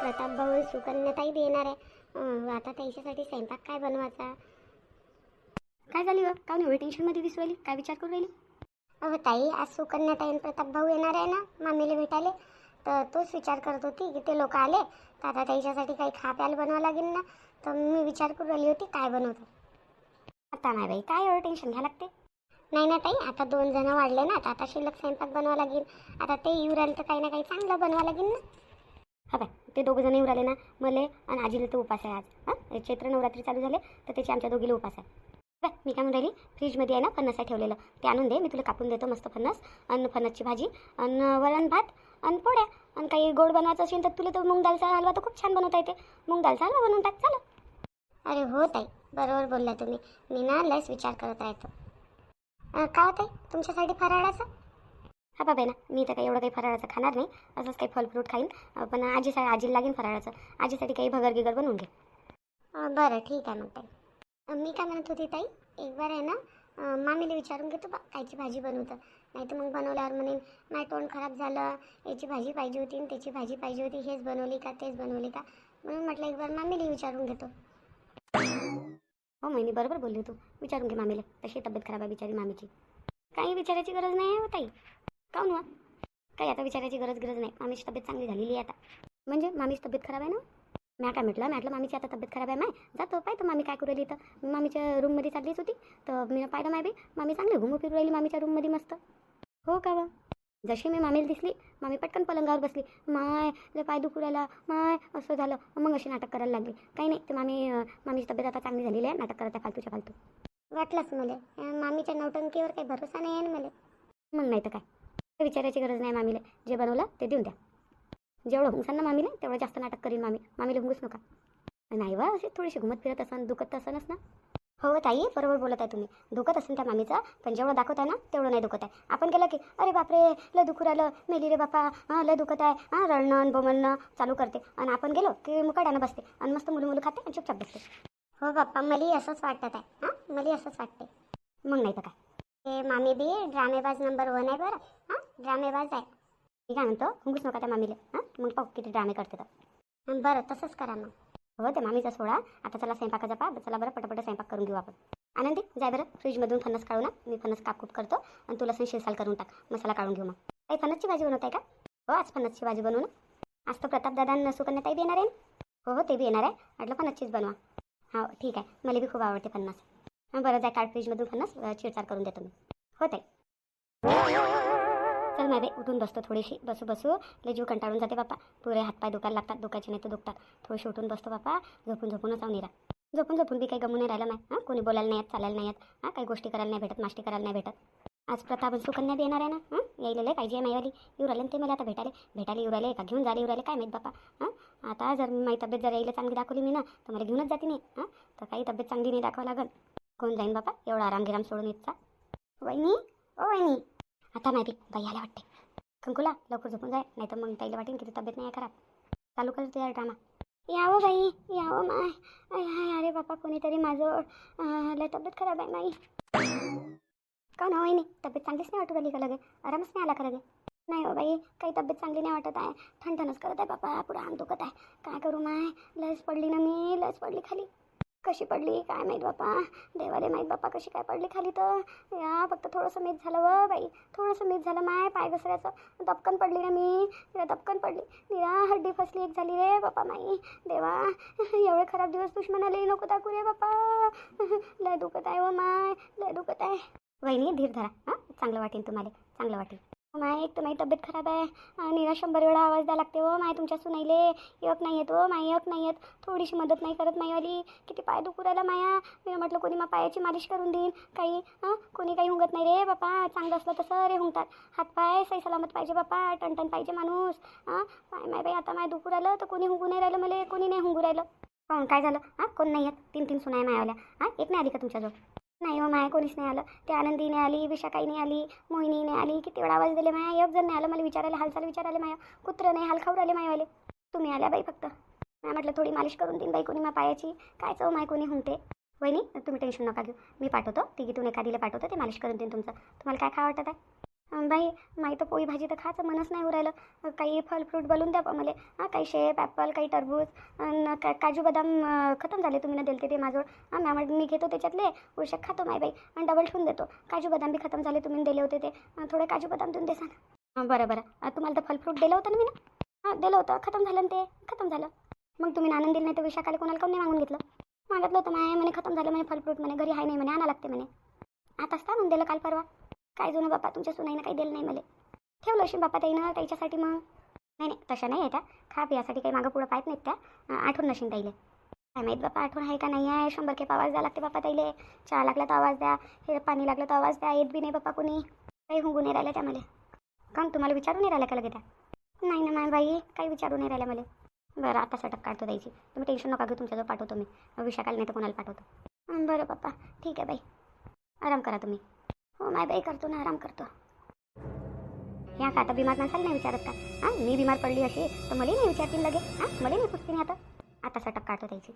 प्रताप भाऊ सुकन्याताई बी येणार आहे आता त्याच्यासाठी स्वयंपाक काय बनवायचा? काय झाली ग? का नाही टेन्शनमध्ये दिसू राहिली. काय विचार करू राहिली? अहो ताई आज सुकन्याताई आणि प्रताप भाऊ येणार आहे ना मामीला भेटायला. तर तोच विचार करत होती की ते लोक आले. तर आता त्याच्यासाठी काही खा प्यायला बनवावं लागेल ना. तर मी विचार करून राहिली होती काय बनवतो? आता नाही बाई काय एवढं टेन्शन घ्या लागते? नाही ना ताई आता दोन जण वाढले ना तर आता शिल्लक स्वयंपाक बनवावं लागेल. आता ते येऊ राहिले तर काही ना काही चांगलं बनवावं लागेल ना. हा बाय ते दोघं जण येऊन राहिले ना मले आणि आजीला तर उपास आहे आज. हां? चैत्र नवरात्री चालू झाले तर त्याचे आमच्या दोघीला उपास आहे. बाय मी काय म्हणून राहिली? फ्रीजमध्ये आहे ना फणस आहे ठेवलेलं. ते आणून दे मी तुला कापून देतो मस्त फणस आणि फणसची भाजी आणि वरण भात आणि पोळ्या आणि काही गोड बनवायचं असेल तर तुला तर मूग दालचा हलवा तर खूप छान बनवता येते. मूग दालचा हलवा बनवून टाक चालू. अरे हो ताई बरोबर बोलला तुम्ही. मी ना लस विचार करत राहतो. अं, का हो ताई तुमच्यासाठी फराळाचं? हा बाबा ना मी तर काही एवढं काही फराळाचं खाणार नाही. असंच काही फल फ्रूट खाईन पण आजीसाठी आजीला लागेल फराळाचं. आजीसाठी काही भगर गिगर बनवून घे. बरं ठीक आहे मग ताई. मी काय म्हणत होती ताई एक बार आहे ना मामीला विचारून घेतो बा कायची भाजी बनवतं. नाही तर मग बनवल्यावर म्हणेन माझं तोंड खराब झालं याची भाजी पाहिजे होती त्याची भाजी पाहिजे होती हेच बनवली का तेच बनवली का? म्हणून म्हटलं एक बार मामीला विचारून घेतो हो महिनी बरोबर बोलली तू. विचारून घे मामीला. तशी तब्येत खराब आहे बिचारी मामीची. काही विचारायची गरज नाही आहे हो ताई. काऊन वा काही आता विचारायची गरज गरज नाही. मामीची तब्येत चांगली झालेली आहे आता. म्हणजे मामीची तब्येत खराब आहे ना? म्या काय म्हटलं म्हटलं मामीची आता तब्येत खराब आहे माय. जातो पाय तर मामी काय करू राहिली तर मी मामीच्या रूममध्ये चाललीच होती. तर मी पाहिलं माय बी मामी चांगली घुमू फिरू राहिली मामीच्या रूममध्ये मस्त. हो का वा जशी मी मामीला दिसली मामी पटकन पलंगावर बसली. माय लय पाय दुखू राहिला. माय असं झालं. मग अशी नाटक करायला लागली. काही नाही ते मामी मामीची तब्येत आता चांगली झालेली आहे. नाटक करत आहे फालतूच्या फालतू. वाटलंच मला. मामीच्या नौटंकीवर काही भरोसा नाही आहे ना मला. मग नाही तर काय? विचारायची गरज नाही मामीला. जे बनवलं ते देऊन द्या. जेवढं हुंगसान ना मामीला तेवढं जास्त नाटक करीन मामी. मामीला हुंगूच नका. नाही वा अशी थोडीशी घुमत फिरत असन दुखत असनच ना. हो ताई बरोबर बोलत आहे तुम्ही. दुखत असेल त्या मामीचं पण जेवढं दाखवत आहे ना तेवढं नाही दुखत आहे. आपण केलं की अरे बापरे लय दुखू राहिलं. मेली रे बापा. हां लय दुखत आहे. हां रडणं बोमणं चालू करते. आणि आपण गेलो की मुकाड्यानं बसते. आणि मस्त मुलं मुलं खाते आणि चुपचाप बसते. हो बाप्पा मला असंच वाटत आहे. हां मला असंच वाटते. मग नाही तर काय. ते मामी बी ड्रामेबाज नंबर वन आहे बरं. हां ड्रामेबाज आहे मी काय म्हणतो हुंगूच नका त्या मामीला. हां? मग पाहू किती ड्रामे करते तर. बरं तसंच करा मग. हो ते मामीचा सोडा आता चला स्वयंपाकाचा पा चला बरं पटापट स्वयंपाक करून घेऊ आपण. आनंदी जाय बरं फ्रीजमधून फणस काढू ना. मी फणस कापकूप करतो आणि तुला सण शिरसाल करून टाक. मसाला काढून घेऊ मग. काही फणसची भाजी बनवत आहे का? हो आज फणसची भाजी बनवू ना. आज तर प्रतापदादा सुकन्या ताई बी येणार आहे हो हो ते बी येणार आहे. म्हटलं फणसचीच बनवा. हो ठीक आहे. मला बी खूप आवडते फणस. बरं जाय काढ फ्रीजमधून फणस. अं, चिरचार करून देतो मी. हो ताई. नाही उठून बसतो थोडीशी. बसू बसू. लय जीव कंटाळून जाते बापा पुरे हातपाय दुखायला लागतात दुखायचे नाही तर दुखतात. थोडीशी उठून बसतो बापा झोपून झोपूनच आव निरा. झोपून झोपून बी काही गमून नाही राहिलं नाही हां कोणी बोलायला नाही येत चालायला नाही येत. हां काही गोष्टी करायला नाही भेटत मास्टी करायला नाही भेटत. आज प्रताप सुकन्या बी येणार आहे ना? हां यायलेलं पाहिजे आहे माईवाली. येऊ राहिले ना ते मला आता भेटायला. भेटायला येऊ राहिले का घेऊन जाले येऊ राहिले. काय माहीत बापा हां आता जर माझी तब्येत जर यायला चांगली दाखवली मी ना तर मला घेऊनच जाते नाही हां तर काही तब्येत चांगली नाही दाखवावं लागेल कोण जाईन बापा एवढा आराम गिराम सोडून येतचा वहिनी ओ वहिनी. आता माहिती बाई आल्या वाटते. कंकुला लवकर झोपून जाय. नाही तर मग ताईला वाटेन की ती तब्येत नाही खराब. चालू कर यार ड्रामा यावं बाई यावं माय. हाय अरे बापा कोणीतरी माझं लय तब्येत खराब आहे माई. का ना वहिनी? तब्येत चांगलीच नाही वाटत आली का लगे? आरामच नाही आला का लगे? नाही हो बाई काही तब्येत चांगली नाही वाटत आहे. ठणठणच करत आहे बापा पुढे अंग दुखत आहे. काय करू माय? लस पडली ना मी लस पडली खाली. कशी पडली? काय माहीत बापा? देवाले माहीत बापा कशी काय पडली खाली तर? या फक्त थोडंसं मीठ झालं व बाई. थोडंसं मीठ झालं माय पाय घसऱ्याचं दपकन पडली ना मी. तिला दपकन पडली. निरा हड्डी फसली एक झाली रे बापा माई. देवा एवढे खराब दिवस दुश्मनाले नको टाकू रे बापा. लय दुखत आहे व माय. लय दुखत आहे. वहिनी धीर धरा. हां? चांगलं वाटेल तुम्हाला. चांगलं वाटेल. माय एक तर माझी तब्येत खराब आहे. आणि निरा शंभर वेळा आवाज द्या लागते हो माय तुमच्या सुनाईले एक नाही येत हो माय एक नाही येत थोडीशी मदत नाही करत माईवाली किती पाय दुखू राहिला माया. मी म्हटलं कोणी मा पायाची मालिश करून देईन? काही हां? कोणी काही हुंगत नाही रे बापा. चांगलं असलं तसं रे हुंगतात. हातपाय सही सलामत पाहिजे बापा. टणटण पाहिजे माणूस. हां? पाय माय बाई आता माय दुखू राहिलं तर कोणी हुंगू नाही राहिलं मला. कोणी नाही हुंगू राहिलं. काहून काय झालं? हां? कोण नाही येत? तीन तीन सुनाय मायावल्या. हां? एक नाही आली का तुमच्याजवळ? नाही हो माय कोणीच नाही आलं. ते आनंदीने आली विशाखाईने आली मोहिनीने आली. किती वेळा आवाज दिले माया. एक जण नाही आलं मला विचारायला हालचाल विचारायला माया. कुत्रं नाही हाल खाऊ राहिले मायवाले. तुम्ही आल्या बाई फक्त. नाही म्हटलं थोडी मालिश करून देईन बाई कोणी मा पायाची. काय चव माय कोणी हुंगते वहिनी तुम्ही टेन्शन नका घेऊ. मी पाठवतो. तिघीतून एखादीला पाठवतो ते मालिश करून देईन तुमचं. तुम्हाला काय खा वाटत आहे बाई माही तर पोळी भाजी तर खायचं मनच नाही उरायलं काही फल फ्रूट बोलून द्या मला. हां काही शेप ॲपल काही टरबूज आणि का काजू बदाम खतम झाले तुम्ही ना दिलते ते माझं. हां मॅम मी घेतो त्याच्यातले. उशक खातो माय बाई. आणि डबल ठेवून देतो. काजू बदाम बी खतम झाले तुम्ही दिले होते ते. थोडे काजू बदाम देऊन देसा ना बरं बरं. तुम्हाला तर फल फ्रूट दिलं होतं ना मी ना? हां दिलं होतं. खतम झालं ते? खतम झालं. मग तुम्ही आनंद दिलं नाही तर विशाखाला कोणाला कोणी नाही मागून घेतलं? मागितलं होतं माय. म्हणे खतम झालं म्हणे फल फ्रूट म्हणे. घरी आहे नाही म्हणे. आणा लागते म्हणे. आताच तर म्हणून दिलं काल परवा. काय जुनं बापा तुमच्या सुनाईनं काही दिलं नाही मला. ठेवलं अशी बापा ताईनं त्याच्यासाठी मग. नाही नाही तशा नाही आहे त्या खा पियासाठी काही मागं पुढं पाहत नाहीत त्या. आठवण नशीन ताईले. काय माहीत बापा आठवण आहे का नाही आहे? शंभर खेप आवाज द्या लागते बापा ताईले. चहा लागला तर आवाज द्या. हे पाणी लागलं तर आवाज द्या. येत बी नाही बापा कोणी. काही हुंगून नाही राहिलं त्या मला. तुम्हाला विचारून नाही राहिलं का लगे त्या? नाही ना मॅम बाई काही विचारून नाही राहिल्या मला. बरं आता सटक काढतो द्यायची तुम्ही टेन्शन नका घेऊ तुमच्याजवळ पाठवतो मी. विशाखाला नाही तर कोणाला पाठवतो. बरं पप्पा ठीक आहे बाई. आराम करा तुम्ही. हो माय बाई करतो ना आराम करतो. ह्या का आता बिमार नसाल नाही विचारत का? हां मी बिमार पडली अशी तर मला नाही विचारतील लगे? हां मला नाही पुसतील आता. आता सटक काढतो त्याची.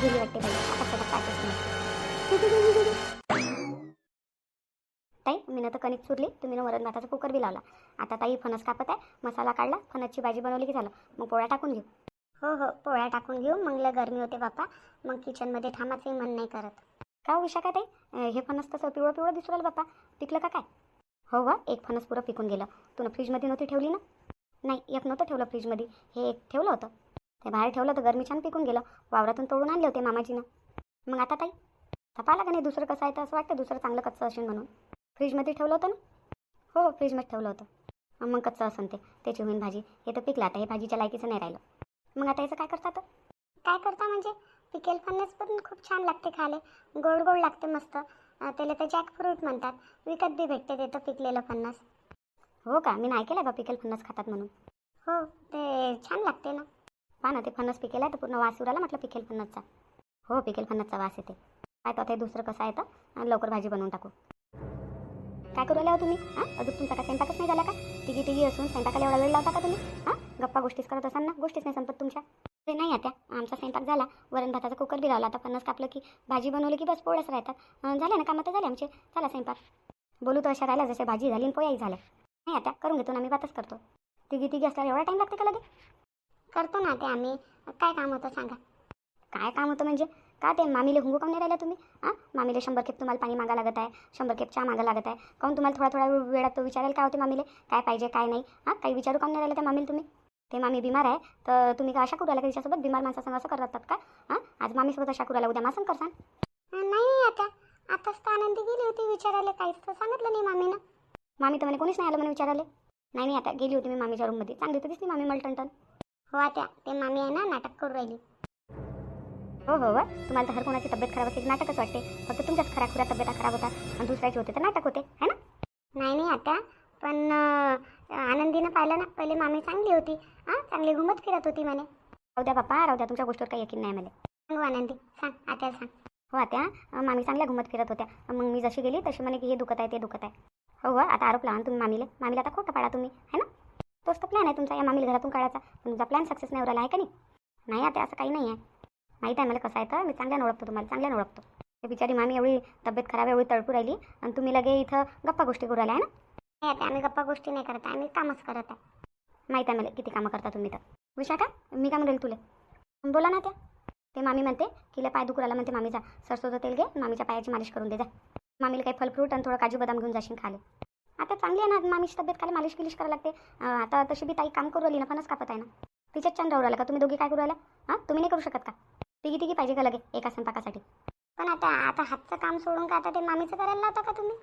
गेली वाटते बाई आता सटक नाही ताई मी तर कणिक चुरली तुम्ही वरण भाताचा कुकर बी लावला. आता ताई फणस कापत आहे मसाला काढला फणसची भाजी बनवली की झालं मग पोळ्या टाकून घेऊ. हो हो पोळ्या टाकून घेऊ मग लय गरमी होते बापा मग किचनमध्ये थांबाचंही मन नाही करत. का हो विशाखा ताई? हे फणस तसं पिवळं पिवळं दिसू राहिलं बाप्पा. पिकलं का काय? हो वा एक फणस पुरं पिकून गेलं. तू ना फ्रीजमध्ये नव्हती ठेवली ना? नाही एक नव्हतं ठेवलं फ्रीजमध्ये. हे एक ठेवलं होतं. ते बाहेर ठेवलं तर गरमी छान पिकून गेलं. वावरातून तोडून आणले होते मामाजीनं. मग आता ताई? तपाला का नाही दुसरं कसं आहे तर असं वाटतं दुसरं चांगलं कच्चं असेल म्हणून? फ्रीजमध्ये ठेवलं होतं ना? हो हो फ्रीजमध्ये ठेवलं होतं. मग कच्चं असेल ते. त्याची होईन भाजी. हे तर पिकलं. आता हे भाजीच्या लायकीचं नाही राहिलं. मग आता याचं काय करतात काय करता म्हणजे? पिकेल फणस पण खूप छान लागते खाले गोड गोड लागते मस्त. त्याला तर जॅक फ्रूट म्हणतात. विकत बी भेटते ते तर पिकलेलं फणस हो का? मी नाही केलं बा पिकेल फणस खातात म्हणून? हो ते छान लागते ना. पहा ना ते फणस पिकेल आहे तर पूर्ण वास उराला म्हटलं पिकेल फणसचा हो पिकेल फणसचा वास येते. काय तर ते दुसरं कसं आहे तर? आणि लवकर भाजी बनवून टाकू. काय करू आल्या हो तुम्ही? हां अजून तुमचा काय स्वयंपाकच नाही झाला का? तिघी तिघी असून स्वयंपाकाला एवढा वेळ लावता का तुम्ही? हां गप्पा गोष्टीच करत असाल ना? गोष्टीच नाही संपत तुमच्या? ते नाही आता. आमचा स्वयंपाक झाला. वरण भाताचा कुकर बी लावला. आता पन्नास कापलं की भाजी बनवली की बस पोळ्याच राहतात. झाले ना कामं तर झाले आमचे. झाला स्वयंपाक. बोलू तर अशा राहिला जसे भाजी झाली आणि पोयाही झाल्या. नाही आता करून घेतो ना मी बातच करतो. तिघी तिघी असल्यावर एवढा टाईम लागते का लगे करतो ना ते आम्ही. काय काम होतं सांगा. काय काम होतं म्हणजे? का ते मामीले हुंगू काऊन नाही राहिला तुम्ही? हां मामीले शंभर खेप तुम्हाला पाणी मागा लागत आहे. शंभर खेप चहा मागा लागत आहे. काऊन तुम्हाला थोडा थोडा वेळात तो विचारायला काय होते मामीले? काय पाहिजे काय नाही? हां काही विचारू काऊन नाही राहिलं त्या मामीला तुम्ही? ते मामी बिमार आहे तर तुम्ही का अशा करू राहिला तिच्यासोबत बिमार माणसासंग असं करतात का? हां? आज मामीसोबत अशा करू राहिला उद्या मासंग करसान. नाही आता. आताच तर आनंदी गेली होती विचारायला काहीच तर सांगितलं नाही मामीनं. मामी तर म्हणे कोणीच नाही आलं म्हणे विचारायला. नाही नाही आता गेली होती मी मामीच्या रूममध्ये चांगली तर दिसली मामी मलटण हो आता ते मामी आहे ना नाटक करू राहिली. हो हो हो तुम्हाला तर हर कोणाची तब्येत खराब असली की नाटकच वाटते. फक्त तुमच्याच खऱ्या खुऱ्या तब्येता खराब होतात आणि दुसऱ्याची होते तर नाटक होते है ना? नाही नाही आता. पण आनंदीनं पाहिलं ना पहिले मामी चांगली होती. हां चांगली घुमत फिरत होती म्हणे. राहू द्या बाप्पा राहू द्या तुमच्या गोष्टीवर काही यकीन नाही मला सांगू आनंदी सांग आता सांग. हो आत्या मामी चांगल्या घुमत फिरत होत्या. मग मी जशी गेली तशी म्हणे की हे दुखत आहे ते दुखत आहे. हो हो आता आरोप लावा तुम्ही मामीले. मामीला आता खोटं पाडा तुम्ही है ना? तोच तर प्लॅन आहे तुमचा या मामीला घरातून काढायचा. पण तुमचा प्लॅन सक्सेस नाही उराला आहे का नाही? नाही आता असं काही नाही आहे. माहीत आहे मला कसं आहे तर मी चांगल्यानं ओळखतो तुम्हाला चांगल्यानं ओळखतो. बिचारी मामी एवढी तब्येत खराब एवढी तळपू राहिली. आणि तुम्ही लगे इथं गप्पा गोष्टी करू राहिल्या आहे ना? नाही आता आम्ही गप्पा गोष्टी नाही करत आम्ही कामच करत आहे. माहीत आहे मला किती कामं करता तुम्ही तर. विशाखा मी काय म्हणेल तुले? बोला ना त्या. ते मामी म्हणते की पाय दुखू म्हणते मामीचा सरसोचं तेल घे मामीच्या पायाची मालिश करून दे जा. मामीला काही फल फ्रूट आणि थोडं काजू बदाम घेऊन जाशील खाले. आता चांगली आहे ना मामीची तब्येत खाली मालिश गिलिश करायला लागते. आता तशी बी ताई काम करू राहिली ना फणस कापत आहे ना. तिच्यात छान राहू राहिला का? तुम्ही दोघी काय करू राहिला हां तुम्ही नाही करू शकत का? तिघी तिघी पाहिजे का लगे एका स्वयंपाकासाठी पण आता आता हातचं काम सोडून का आता ते मामीचं करायला लावता का तुम्ही?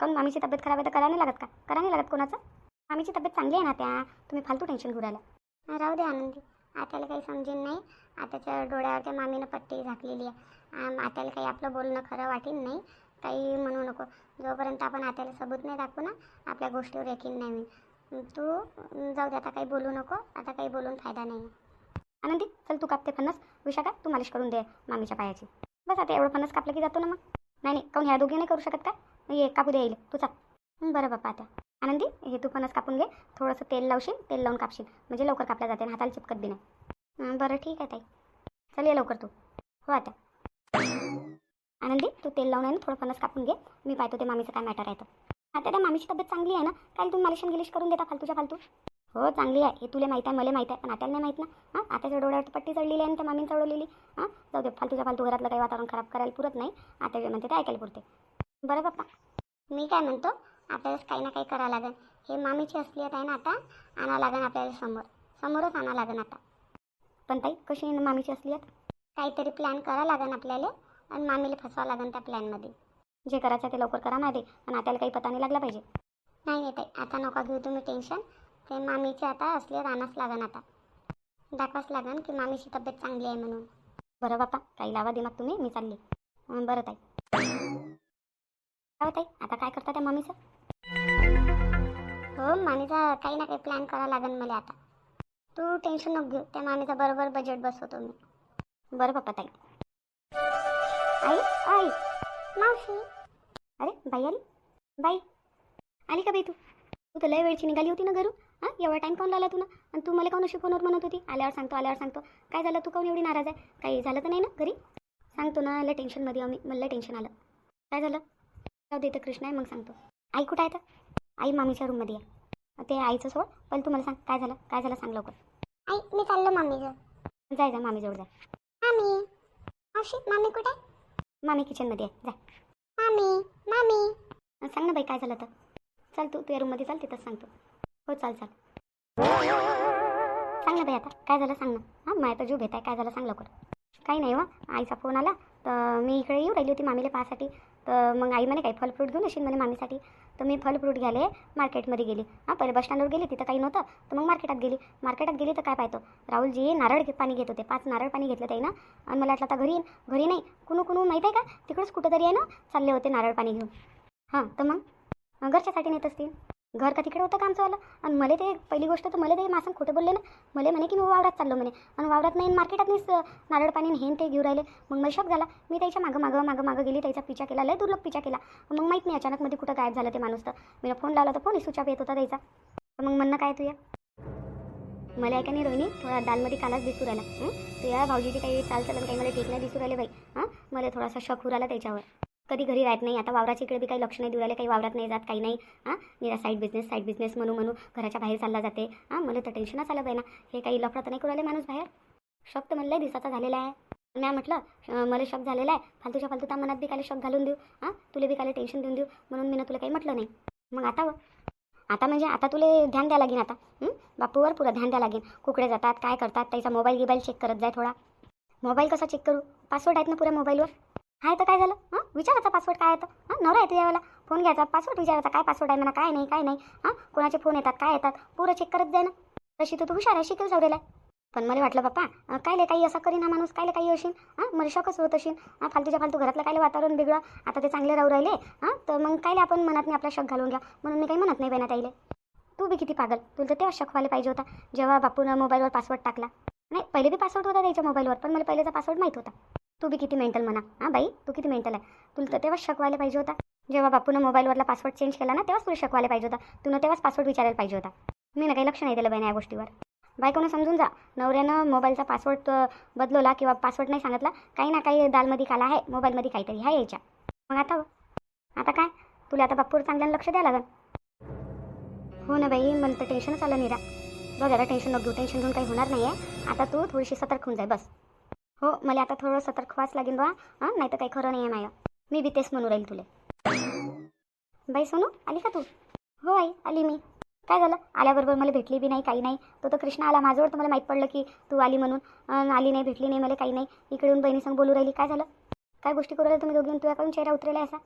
काऊन मामीची तब्येत खराब आहे तर करा नाही लागत का? करा नाही लागत कोणाचं? मामीची तब्येत चांगली आहे ना त्या? तुम्ही फालतू टेन्शन घेऊ राहिला. राहू दे आनंदी. आत्याला काही समजेन नाही. आताच्या डोळ्यावरच्या मामीनं पट्टी झाकलेली आहे. आत्याला काही आपलं बोलणं खरं वाटेल नाही. काही म्हणू नको. जोपर्यंत आपण आत्याला सबूत नाही दाखवू ना आपल्या गोष्टीवर यकीन नाही होईल तू जाऊ दे आता काही बोलू नको. आता काही बोलून फायदा नाही. आनंदी चल तू कापते फणस. विशाखा तू मालिश करून दे मामीच्या पायाची. बस आता एवढं फणस कापलं की जातो ना मग. नाही नाही काऊन ह्या दोघी नाही करू शकत का ये कापू द्या येईल तू चाल. बरं बापा आता. आनंदी हे तू फणस कापून घे. थोडंसं तेल लावशील तेल लावून कापशील. म्हणजे लवकर कापल्या जाते आणि हाताला चिपकत बी नाही. बरं ठीक आहे ताई. चल ये लवकर तू. हो आता. आनंदी तू तेल लावून आहे ना थोडं फणस कापून घे. मी पाहतो ते मामीचं काय मॅटर आहे तर. आता त्या मामीची तब्येत चांगली आहे ना? काय तुम्ही मालिशन गिलिश करून देता फालतूच्या फालतू? हो चांगली आहे. हे तुला माहीत आहे मला माहीत आहे पण आत्याला नाही माहीत ना? हां आताच्या डोळ्यावरती पट्टी चढलेली आहे आणि त्या मामीनं चढवलेली. हां जाऊ दे फालतूच्या फालतू घरातलं काही वातावरण खराब करायला पुरत नाही. आता म्हणते ते ऐकायला पुरते. बरं बाप्पा मी काय म्हणतो आपल्यालाच काही ना काही करावं लागेल. हे मामीची असलीयत आहे ना आता आणावं लागेल आपल्याला समोर. समोरच आणावं लागेल आता. पण ताई कशी आहे ना मामीची असली आहेत काहीतरी प्लॅन करावं लागेल आपल्याला आणि मामीला फसवावं लागेल त्या प्लॅनमध्ये जे करायचं ते लवकर करा माहिती पण आपल्याला काही पता नाही लागला पाहिजे. नाही येत आहे आता नका घेऊ तुम्ही टेन्शन ते मामीची आता असलियत आणावंच लागेल आता. दाखवाच लागेल की मामीची तब्येत चांगली आहे म्हणून. बरं बाप्पा काही लावा दिमाग तुम्ही मी चालली. बरं ताई. हो ताई आता काय करता त्या मम्मीचं? हो मामीचा काही ना काही प्लॅन करावा लागेल मला आता. तू टेन्शन नको घेऊ. त्या मामीचा बरोबर बजेट बसवतो मी. बरं पप्पा ताई. आई आई. मावशी. अरे बाई आली? बाई. आली का बाई तू? तू तर लय वेळची निघाली होती ना घरून. हां एवढा टाईम काऊन लावला तू ना आणि तू मला काऊन अशी फोनवर म्हणत होती? आल्यावर सांगतो आल्यावर सांगतो. काय झालं? तू काऊन एवढी नाराज आहे? काही झालं तर नाही ना घरी? सांगतो ना लय टेन्शनमध्ये आम्ही. मला टेन्शन आलं. काय झालं? जाऊ दे इथं कृष्ण आहे मग सांगतो. आई कुठं आहे तर? आई मामीच्या रूममध्ये आहे. ते आईचं सोड पण तू मला सांग काय झालं? काय झालं सांग लवकर. आई मी चाललो मामीचं जाय जा मामीजवळ जाय मामी. मावशी मामी कुठे? मामी किचनमध्ये आहे. जाय मामी मामी. सांग ना बाई काय झालं तर? चल तू तू या रूममध्ये चाल तिथंच सांगतो. हो चाल चाल. सांग ना बाई आता काय झालं सांग ना. हां माझ्या तर जीव भेट आहे काय झालं सांग लवकर. काही नाही वा आईचा फोन आला तर मी इकडे येऊ राहिली होती मामीला पाहासाठी. तर मग आई म्हणे काही फल फ्रूट घेऊन येशील म्हणे मामीसाठी. तर मी फल फ्रूट घ्यायला मार्केटमध्ये गेली. हां पहिले बस स्टँडवर गेली तिथं काही नव्हतं. तर मग मार्केटात गेली. मार्केटात गेली तर काय पाहतो? राहुलजी नारळ घे पाणी घेत होते. पाच नारळ पाणी घेतलं ते ना आणि मला वाटलं आता घरी येईन. घरी नाही. कुणू कुणू माहीत आहे का? तिकडंच कुठंतरी आहे ना चालले होते नारळ पाणी घेऊन. हां तर मग? घरच्यासाठी नेत असतील. घर का तिकडे होतं का आमचंवालं आणि मला ते पहिली गोष्ट तर मला ते मासं खोटं बोलले ना. मला म्हणे की मी वावरात चाललो म्हणे. आणि वावरात नाही मार्केटात नाहीच नारळ पाणी हेन ते घेऊन राहिले. मग मला शॉक झाला. मी त्याच्या मागं मागं मागं मागं गेली त्याचा पिचा केला. लय दुर्लभ पिचा केला. मग माहीत नाही अचानक मध्ये कुठं गायब झालं ते माणूस तर. मी फोन लावला तर फोन सुचाप येत होता त्याचा. तर मग म्हणणं काय तुया? मला आहे का नाही रोहिणी? थोडा दालमध्ये कालाच दिसू राहिला. हं? तुझ्या भाऊजीची काही चालचलन काही मला ठीक नाही दिसू राहिले बाई. हां? मला थोडासा शॉक होऊ राहिला त्याच्यावर. कधी घरी राहत नाही. आता वावराच्या इकडे बी काही लक्ष नाही देऊ राहिले. काही वावरात नाही जात काही नाही. हां? निरा साईड बिझनेस साईड बिझनेस म्हणू म्हणू घराच्या बाहेर चालला जाते. हां? मला तर टेन्शनच आलं बाई ना. हे काही लफडं तर नाही करू राहिले माणूस बाहेर. शक तर म्हणलं दिवसाचा झालेला आहे. म्या म्हटलं मला शॉक झालेला आहे. फालतूच्या फालतू त्या मनात बी काय शॉक घालून देऊ. हां? तुला बी काले टेन्शन देऊन देऊ. म्हणून मी तुला काही म्हटलं नाही. मग आता व? आता म्हणजे आता तुला ध्यान द्या लागेल आता. बापूवर पुरं ध्यान द्या लागेन. कुकडे जातात काय करतात त्याचा मोबाईल गिबाईल चेक करत जाय थोडा. मोबाईल कसा चेक करू? पासवर्ड आहेत ना पुऱ्या मोबाईलवर आहे तर काय झालं? हां? विचारायचा पासवर्ड काय येतं हां? नवरा येतो यावेळेला फोन घ्यायचा. पासवर्ड विचारायचा. काय पासवर्ड आहे म्हणा? काय नाही? काय नाही? हां? कोणाचे फोन येतात? काय येतात? पुरं चेक करत जाय ना तशी तू तू हुशार आहे. शिकेल सवरेला पण मला वाटलं बाप्पा कायले काही असा करीन हा माणूस? कायले काही असेल हां? मला शॉकच होत असेल हां? फालतूच्या फालतू घरातलं कायले वातावरण बिगडं आता ते चांगले राहू राहिले. हां? तर मग कायले आपण मनात नाही आपला शक घालून घ्या. म्हणून मी काही म्हणत नाही बेना ताईले. तू बी किती पागल. तुला तर तेव्हा शक व्हायला पाहिजे होता. जेव्हा बापूनं मोबाईलवर पासवर्ड टाकला. नाही पहिले बी पासवर्ड होता त्याच्या मोबाईलवर. पण मला पहिलेचा पासवर्ड माहीत होता. तू बी किती मेंटल म्हणा. हां बाई तू किती मेंटल आहे? तुला तर तेव्हाच शकवायला पाहिजे होता. जेव्हा बापूनं मोबाईलवरला पासवर्ड चेंज केला ना तेव्हाच तुला शकवायला पाहिजे होता. तुला तेव्हाच पासवर्ड विचारायला पाहिजे होता. मी ना काही लक्ष नाही दिलं बाई या गोष्टीवर. बायकोनं समजून जा नवऱ्यानं मोबाईलचा पासवर्ड बदलवला किंवा पासवर्ड नाही सांगितला काही ना काही दालमध्ये काला आहे मोबाईलमध्ये काहीतरी ह्या यायच्या मग आता हो. आता काय? तुला आता बापूवर चांगल्यानं लक्ष द्यायला लागेल हो ना बाई मला तर टेन्शनच आलं निरा. बघ आता टेन्शन नको घेऊ टेन्शन घेऊन काही होणार नाही आहे आता तू थोडीशी सतर्क होऊन जाय बस. हो मला आता थोडं सतर्क वाच लागेल बा हां? नाही तर काही खरं नाही आहे माया मी बी तेच म्हणू राहील तुले. बाई सोनू आली का तू? हो आई आली मी. काय झालं? आल्याबरोबर मला भेटली बी नाही काही नाही. तो तर कृष्णा आला माझ्यावर तर मला माहीत पडलं की तू आली म्हणून. आली नाही भेटली नाही मला काही नाही. इकडे येऊन बहिणीसंग बोलू राहिली. काय झालं? काय गोष्टी करू राहिल्या तुम्ही दोघी? तुझ्याकडून चेहरा उतरेला असा?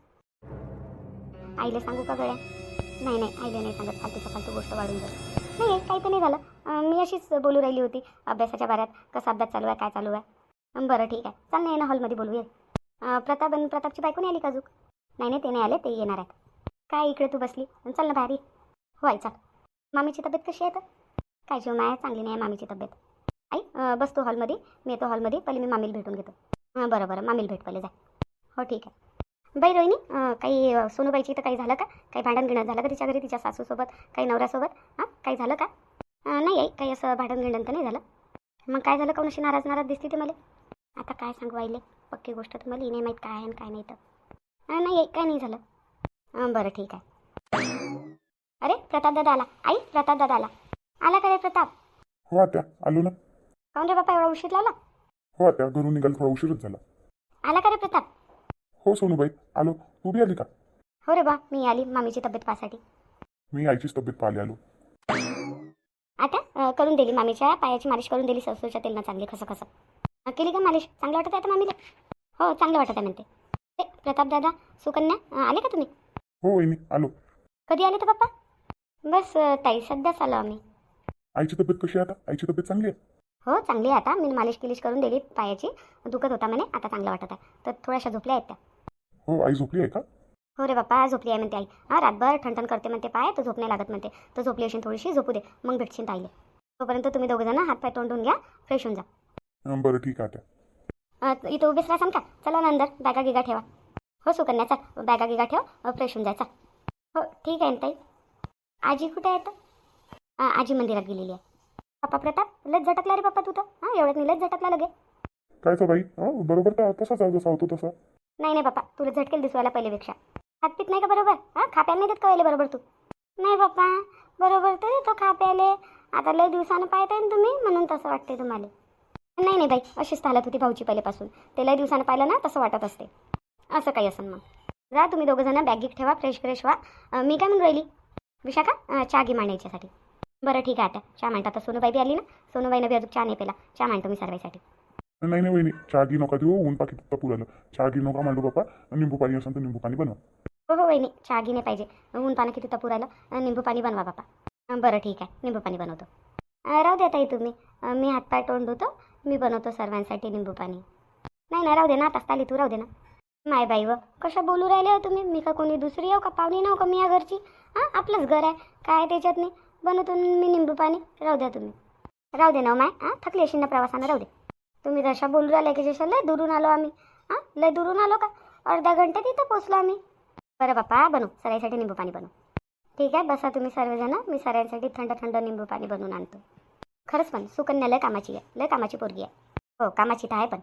आईला सांगू का गळ्या नाही नाही आईला नाही सांगत. फालतू फालतू गोष्ट वाढून जाईल. नाही काही तर नाही झालं. मी अशीच बोलू राहिली होती अभ्यासाच्या बाऱ्यात. कसा अभ्यास चालू आहे काय चालू आहे? बरं ठीक आहे. चाल नाही ना हॉलमध्ये बोलूया. प्रताप आणि प्रतापची बायको नाही आली का नाही नाही ते नाही आले ते येणार आहेत. काय इकडे तू बसली? चल ना बाहेर ये. हो आई चाल. मामीची तब्येत कशी आहे तर काय जेवण माया चांगली नाही आहे मामीची तब्येत. आई बसतो बस तू हॉलमध्ये. मी येतो हॉलमध्ये पहिले मी मामीला भेटून घेतो. हां बरं बरं मामीला भेट पहिले जा. हो ठीक आहे. बाई रोहिणी काही सोनूबाईची तर काही झालं का? काही भांडण घेणं झालं का तिच्या घरी तिच्या सासूसोबत? काही नवऱ्यासोबत? हां काही झालं का? नाही आई काही असं भांडण घेणं तर नाही झालं. मग काय झालं? काऊन अशी नाराज नाराज दिसते ते मला? आता काय सांगू आईले? पक्की गोष्ट तुम्हाला नाही माहीत काय आहे आणि काय नाही तर. नाही काय नाही झालं. हां बरं ठीक आहे. अरे प्रताप दादा आला. आई प्रताप दादा आला. आला का रे प्रताप? हो आत्या आलो ना. काऊन रे बाप्पा एवढा उशीर लावला हो आत्या घरून निघायला थोडा उशीरच झाला. आला का रे प्रताप? हो सोनूबाई आलो. तू बी आली का? हो रे बा मी आली मामीची तब्येत पाहासाठी. मी आईचीच तब्येत पाहिली आलो. आता अं, करून दिली मामीच्या पायाची मालिश करून दिली सरसोच्या तेलनं चांगली खसं खसं केली का मालिश? चांगलं वाटत आहे आता मामीला? हो चांगलं वाटत आहे म्हणते. ए प्रताप दादा सुकन्या आले का तुम्ही? हो वहिनी आलो. कधी आले तर पप्पा? बस ताई सध्याच आलो आम्ही. आईची तब्येत कशी आहे आता? आईची तब्येत चांगली आहे? हो चांगली आहे आता. मी मालिश केलीश करून दिली पायाची. दुखत होता म्हणे आता चांगलं वाटत आहे. तर थोड्याशा झोपल्या आहेत त्या. हो आई झोपली आहे का? हो रे बाप्पा झोपली आहे म्हणते आई. हां रातभर ठणठण करते म्हणते पाय तर झोप नाही लागत म्हणते. तर झोपली असेल थोडीशी झोपू दे. मग भेटशील ताईले. तोपर्यंत तुम्ही दोघं जण हात पाय तोंडून घ्या फ्रेश होऊन जा. बरं ठीक आहे आत्या अं, इथं उभेच राहा का चला ना अंदर बॅगा गिगा ठेवा. हो सुकन्या चल. बॅगा गिगा ठेव फ्रेश होऊन जा चल. हो ठीक आहे ना ताई. आजी कुठे आहे तर अं, आजी मंदिरात गेलेली आहे. पप्पा प्रताप लस झटकला रे पप्पा तू तर. हां एवढ्यात नाही लस झटकला लगे. काय तो बाई? हो बरोबर तर तसाच आहे जसा होतो तसा. नाही नाही पप्पा तुला झटकेल दिसवायला पहिलेपेक्षा हात पित नाही का बरोबर? हां खाप्याला नाही देत का पहिले बरोबर तू? नाही पप्पा. बरोबर तर तो खाप्याले. आता लय दिवसानं पाहताय ना तुम्ही म्हणून तसं वाटते तुम्हाला. नाही नाही बाई अशीच हालत होती भाऊची पहिल्यापासून ते लय दिवसानं पाहिलं ना तसं वाटत असते. असं काही असं मग. जा तुम्ही दोघं जण बॅग गिक ठेवा फ्रेश फ्रेश व्हा. मी काय म्हणून राहिली? विशाखा चहा घे मांडायच्यासाठी बरं ठीक आहे आता. चहा मांडता आता सोनूबाई बी आली ना. सोनूबाईनं बी अजून चहा नाही पेला. चहा मांडतो मी सर्वांसाठी नाही नाही वहिनी चहा घी नका देऊ. ऊन पाकी तर पुरालं. चहा घी नका मांडू बापा निंबू पाणी असेल तर निंबू पाणी बनव. हो हो वहिनी चहा घे नाही पाहिजे. ऊन पाणी किती तपू राहिलं अं, निंबू पाणी बनवा बापा बरं ठीक आहे. निंबू पाणी बनवतो राहू द्या ताई तुम्ही. मी हातपाय तोंड धुतो. मी बनवतो सर्वांसाठी निंबू पाणी. नाही ना राहू दे ना आता आली तू राहू दे ना. माय बाई व कशा बोलू राहिले हो तुम्ही? मी का कोणी दुसरी येऊ का? पाहुणी नाव हो का मी या घरची? हां आपलंच घर आहे. काय त्याच्यात नाही. बनवतो मी निंबू पाणी. राहू द्या तुम्ही. राहू दे ना हो माय. हां थकली अशी ना प्रवासानं राहू दे. तुम्ही जशा बोलू राहिले की जशा लय दुरून आलो आम्ही. हां लय दुरून आलो का? अर्ध्या घंट्यात इथं पोचलो आम्ही. बरं बाप्पा बनवू. सराईसाठी निंबू पाणी बनवू. ठीक आहे बसा तुम्ही सर्वजण. मी सरांसाठी थंड थंड निंबू पाणी बनवून आणतो. खरंच पण सुकन्या लय कामाची आहे लय कामाची पोरगी आहे. हो कामाची तर आहे पण.